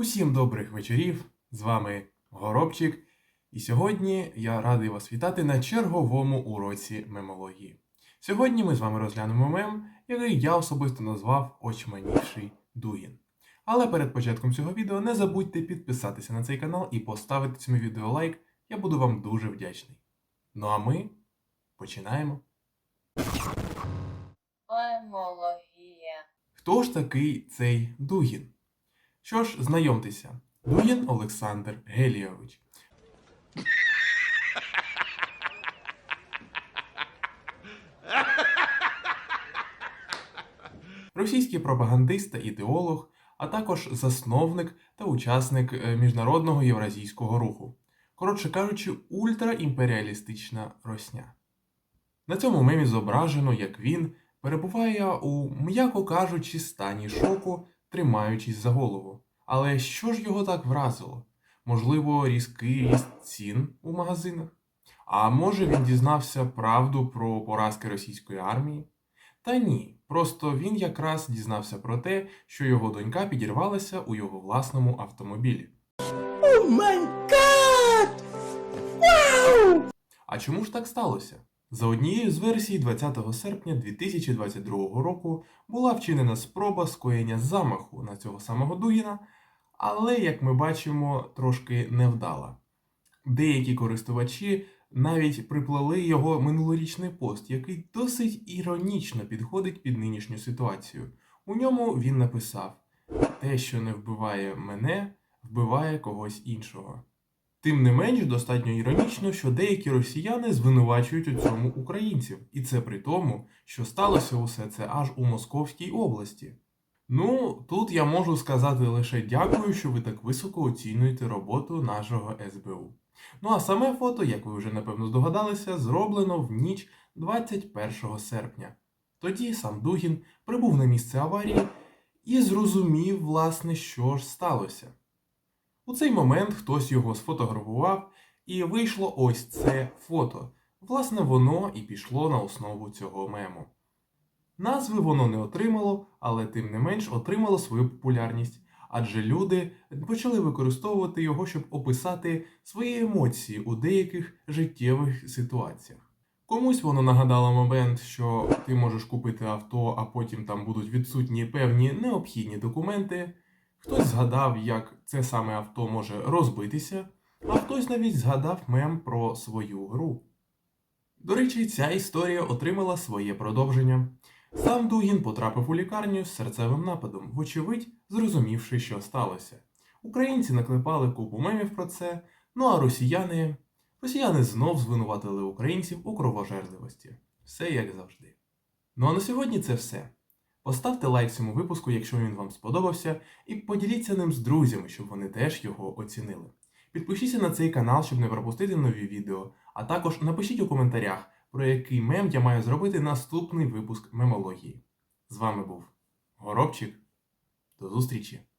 Усім добрих вечорів! З вами Горобчик, і сьогодні я радий вас вітати на черговому уроці мемології. Сьогодні ми з вами розглянемо мем, який я особисто назвав очманівший Дугін. Але перед початком цього відео не забудьте підписатися на цей канал і поставити цьому відео лайк. Я буду вам дуже вдячний. Ну а ми починаємо. Мемологія. Хто ж такий цей Дугін? Що ж, знайомтеся, Дугін Олександр Гелійович. Російський пропагандист та ідеолог, а також засновник та учасник е, міжнародного євразійського руху. Коротше кажучи, ультраімперіалістична росня. На цьому мемі зображено, як він перебуває у, м'яко кажучи, стані шоку, тримаючись за голову. Але що ж його так вразило? Можливо, різкий ріст цін у магазинах? А може він дізнався правду про поразки російської армії? Та ні, просто він якраз дізнався про те, що його донька підірвалася у його власному автомобілі. А чому ж так сталося? За однією з версій 20 серпня 2022 року була вчинена спроба скоєння замаху на цього самого Дугіна, але, як ми бачимо, трошки невдала. Деякі користувачі навіть приплели його минулорічний пост, який досить іронічно підходить під нинішню ситуацію. У ньому він написав: Те, що не вбиває мене, вбиває когось іншого. Тим не менш, достатньо іронічно, що деякі росіяни звинувачують у цьому українців, і це при тому, що сталося усе це аж у Московській області. Ну, тут я можу сказати лише дякую, що ви так високо оцінюєте роботу нашого СБУ. Ну а саме фото, як ви вже напевно здогадалися, зроблено в ніч 21 серпня. Тоді сам Дугін прибув на місце аварії і зрозумів, власне, що ж сталося. У цей момент хтось його сфотографував, і вийшло ось це фото. Власне, воно і пішло на основу цього мему. Назви воно не отримало, але тим не менш отримало свою популярність, адже люди почали використовувати його, щоб описати свої емоції у деяких життєвих ситуаціях. Комусь воно нагадало момент, що ти можеш купити авто, а потім там будуть відсутні певні необхідні документи. Хтось згадав, як це саме авто може розбитися, а хтось навіть згадав мем про свою гру. До речі, ця історія отримала своє продовження. Сам Дугін потрапив у лікарню з серцевим нападом, вочевидь, зрозумівши, що сталося. Українці наклепали купу мемів про це, ну а росіяни. Росіяни знов звинуватили українців у кровожерливості. Все як завжди. Ну а на сьогодні це все. Поставте лайк цьому випуску, якщо він вам сподобався, і поділіться ним з друзями, щоб вони теж його оцінили. Підпишіться на цей канал, щоб не пропустити нові відео, а також напишіть у коментарях, про який мем я маю зробити наступний випуск мемології. З вами був Горобчик. До зустрічі!